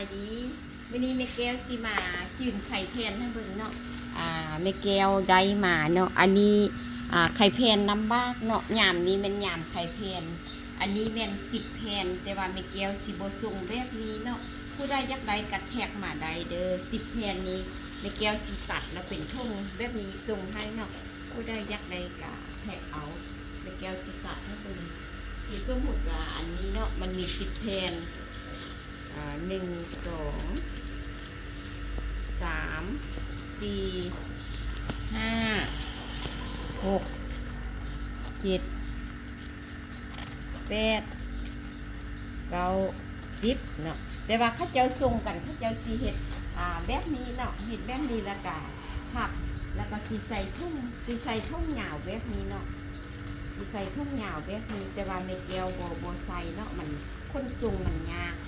สวัสดีวันนี้แม่แก้วสิมาจืนไข่แพนให้เบิ่งเนาะอ่าแม่แก้วได้มาเนาะอันนี้อ่าไข่แพนน้ำบากเนาะยามนี้มันยามไข่แพนอันนี้แม่นสิบแพนแต่ว่าแม่แก้วสิบ่ส่งแบบนี้เนาะผู้ใดอยากได้กัดแท็กมาได้เด้อสิบแพนนี้แม่แก้วสิตัดแล้วเป็นทุ่งแบบนี้ส่งให้เนาะผู้ใดอยากได้กัแท็กเอาแม่แก้วสิตัดให้เบิ่งสีส้มหุดว่าอันนี้เนาะมันมีสิบแพน หนึ่งสองสามสี่ห้าหกเจ็ดแปดเก้าสิบเนาะแต่ว่าข้าเจ้าส่งกันข้าเจ้าสีเห็ดอ่าแบบนี้เนาะเห็ดแบบนี้ล้วก็ผักแล้วก็สีใส่ทุ่งสีใส่ทุ่งเหงาแบบนี้เนาะสีใส่ทุ่งเหงาแบบนี้แต่ว่าเมเกลโบโบใส่เนาะมันคนส่งมันยากอ่า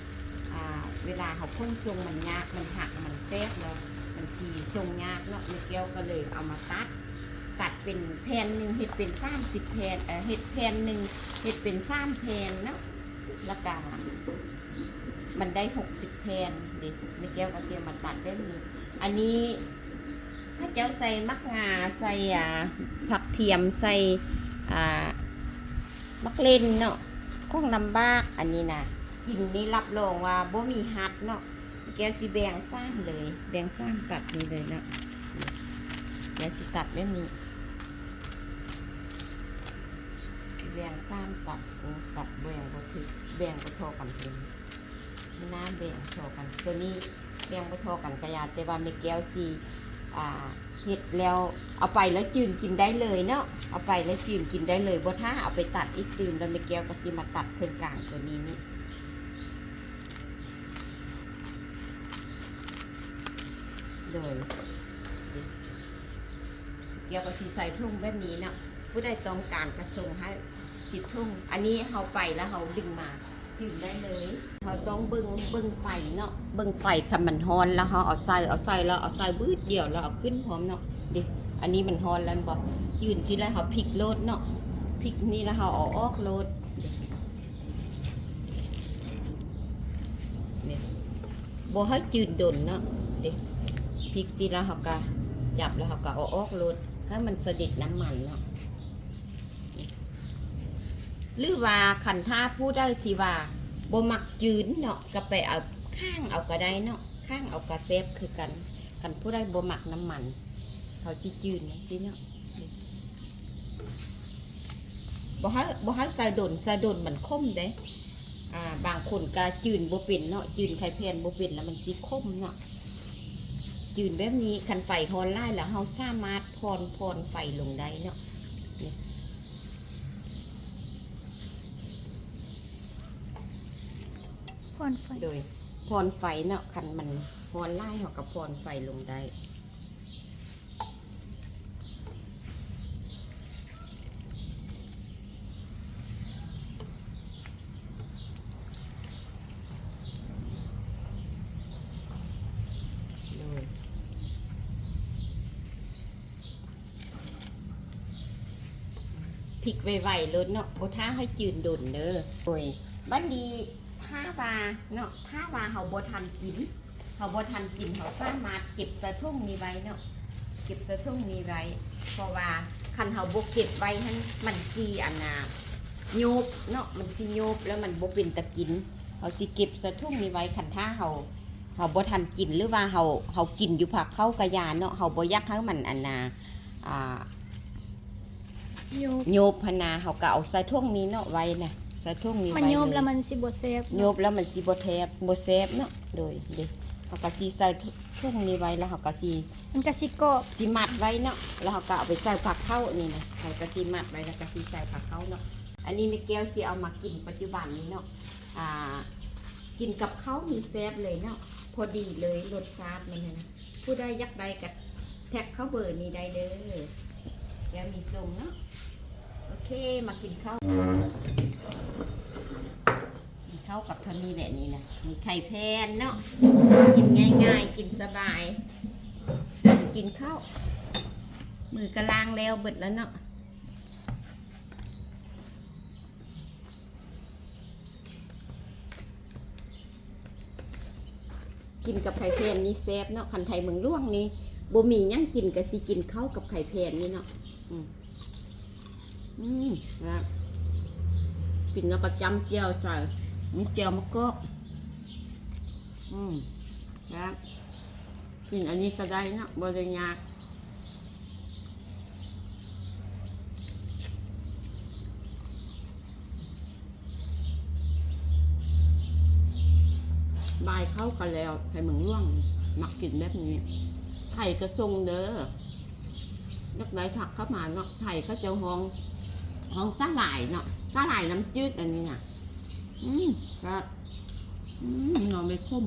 เวลาเขาพ่นทรงมันยากมันหักมันแตกแล้วมันทีทรงยากเนาะแม่แก้วก็เลยเอามาตัดตัดเป็นแผ่นหนึ่งเห็ดเป็นสามสิบแผ่นเออเห็ดแผ่นหนึ่งเห็ดเป็นสามแผ่นเนาะแล้วก็มันได้หกสิบแผ่นเด็กแม่แก้วก็เตรียมมาตัดแบบนี้อันนี้ถ้าเจ้าใส่มักงาใส่ผักเทียมใส่มักเลนเนาะข้องลำบากอันนี้นะ กินนี่รับรองว่าบ่มีหัดเนาะแกสิแบ่งซ้ำเลย แบ่งซ้ำตัดนี่เลยเนาะแกสิตัดแบบนี้แบ่งซ้ำตัดโอ้ตัดแบ่งบ่ถึกแบ่งบ่ทอกันเป็นไม่น่าแบ่งทอกัน ตัวนี้แบ่งบ่ทอกันกระยาแต่ว่าไม่แก้วสิอ่าเฮ็ดแล้วเอาไปแล้วจืนกินได้เลยเนาะเอาไปแล้วจืนกินได้เลยบ่ถ้าเอาไปตัดอีกตื่มแล้วไม่แก้วก็สิมาตัดเครื่องกลางตัวนี้นี่ เลยเกี่ยวกับสีใส่ทุ่งแบบนี้เนาะผู้ใดต้องการกระทรงให้สิบทุ่ง อันนี้เขาไปแล้วเขาดึงมาดึงได้เลยเขาต้องเบิ้งเบิ้งไฟเนาะเบิ้งไฟคันมันฮอนแล้วเขาเอาใส่เอาใส่แล้วเอาใส่บืดเดียวแล้วเอาขึ้นพร้อมเนาะดิอันนี้มันฮอนแล้วบอกยืนสิแล้วเขาพลิกโลดเนาะพลิกนี่แล้วเขาเอาออกโลดเนี่ยบ่ให้จืดดนเนาะเด็ก พริกสิแล้วเขาก็จับแล้วเขาก็เอาออกรถให้มันสด็จน้ำมันเนาะหรือว่าขันท่าผู้ได้ที่ว่าบ่มักจืนเนาะก็ไปเอาข้างเอาก็ได้เนาะข้างเอากระเซฟคือกันขันผู้ได้บ่มักน้ำมัน เขาสิจืนสิเนาะบ่ให้บ่ให้ใส่ดนใส่ดนมันคมเด้อ่าบางคนก็จืนบ่เป็นเนาะจืนไข่เพนบ่เป็นแล้วมันสิคมเนาะ ยืนแบบนี้คันไฟฮอนไล่แล้วเราสามารถพรพรไฟลงได้เนาะนี่พอนไฟโดยพรไฟเนาะคันมันพรไล่เรากับพรไฟลงได้โดย พลิกไวๆเลยเนาะโอท้าให้จืนดนเด้อโอ้ยบัดดีถ้าว่าเนาะถ้าว่าเฮาบ่ทันกินเฮาบ่ทันกินเฮาสามารถเก็บส่ถุงนี้ไว้เนาะเก็บส่ถุงนี้ไว้เพราะว่าคันเฮาบ่เก็บไว้หั่นมันสิอันน่ะโยบเนาะมันสิโยบแล้วมันบ่เป็นตะกินเฮาสิเก็บส่ถุงนี้ไว้คันถ้าเฮาเฮาบ่ทันกินหรือว่าเฮาเฮากินอยู่ผักเข้ากะยาเนาะเฮาบ่อยากให้มันอันน่ะอ่า โยบโยบพนาเขาก็เอาใส่ท่วงนี้เนาะไว้นะใส่ท่วงนี้มันไว้โยบเลแล้วยมันสิบ่เซฟโยบแล้วมันสิบ่แทบบ่แซบเนาะโดยเด็เขาก็สิใส่ท่วงนี้ไว้แล้วเขาก็สิมันก็สิกรอบสิมัดไว้เนาะแล้วเขาก็เอาไปใส่ผักเข้านี่นะเขาก็สิมัดไว้แล้วก็สิใส่ผักเข้าเนาะอันนี้แม่แก้วสิเอามากินปัจจุบันนี้เนาะอ่ากินกับข้าวมีแซบเลยเนาะพอดีเลยรสชาติมันนะนะผู้ใดอยากได้ก็แท็กเข้าเบอร์นี้ได้เด้อแก้วมีส่งเนาะ โอเคมากินข้าวกินข้าวกับเท่านี้แหละนี่นะมีไข่แพนเนาะกินง่ายๆ กินสบายกินข้าวมือกระลางแล้วเบิดแล้วเนาะกินกับไข่แพนนี่แซ่บเนาะคันไทยเมืองล่วงนี่บ่มีหยังกินก็สิกินข้าวกับไข่แพนนี่เนาะ อืมนะกินแล้วก็จำเจียวใส่นี่เจียวมะกอกอืมนะกินอันนี้ก็ได้นะบ่ได้ยากบายเข้ากันแล้วไข่เมืองล่วง มักกินแบบนี้ไข่กระทรงเด้อนักได้ถักเข้ามาเนาะไข่เขาจะห้อง ห้องสาหร่ายเนาะสาหร่ายน้ำจืดอันนี้น่ะ อืมครับอืมนอนไม่คุ้ม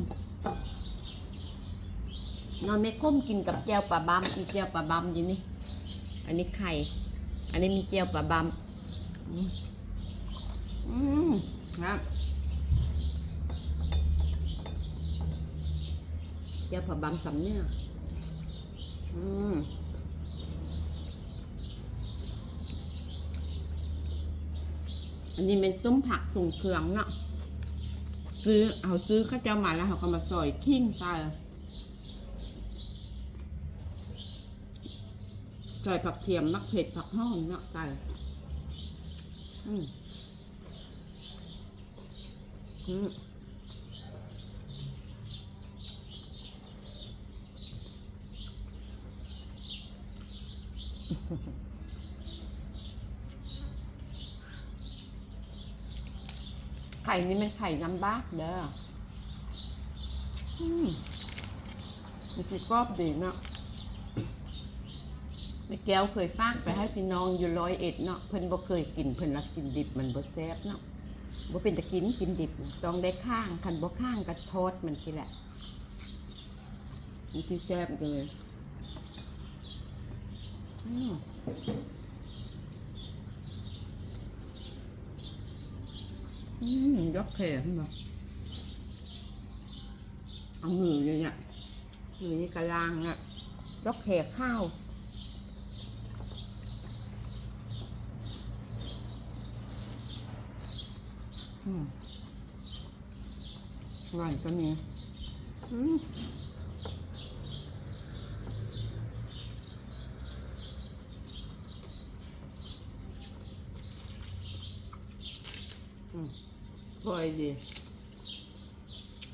นอนไม่คุ้มกินกับแจ่วปลาบัมมีแจ่วปลาบัมอยู่นี่ อันนี้ไข่ อันนี้มีแจ่วปลาบัมอืมครับแจ่วปลาบัมสำเนียอืม อันนี้เป็นส้มผักส่งเครื่องเนาะซื้อเอาซื้อข้าเจ้ามาแล้วเขาก็มาซอยขิ้งใส่ใส่ผักเทียมมักเผ็ดผักหอมเนาะใส่อืมอืม ไข่นี่มันไข่น้ำบ้าเด้ออืมมันคือกรอบดีเนาะแม่แก้วเคยฝากไปให้พี่น้องอยู่ร้อยเอ็ดเนาะเพิ่นบ่เคยกินเพิ่นรักกินดิบมันบ่แซ่บเนาะบ่เป็นตะกินกินดิบต้องได้ข้างคันบ่ข้างก็ทอดมันทีแหละมันที่แซ่บเลยอืม อืมยกแขนมาเอามือเลยเนี่ยมือนี่กระลางอะยกแขนข้าวอืมอร่อยก็มีอืม อืมอร่อยดี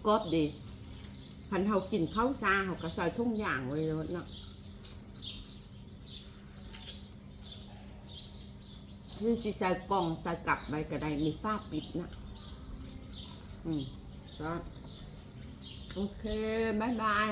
กรอบดีพันเฮากินข้าวซาเขาก็ใส่ทุ่งอย่างไว้เลยเนาะหรือสิใส่กล่องใส่กลับไปก็ได้มีฝ้าปิดนะ อืมก็โอเคบายบาย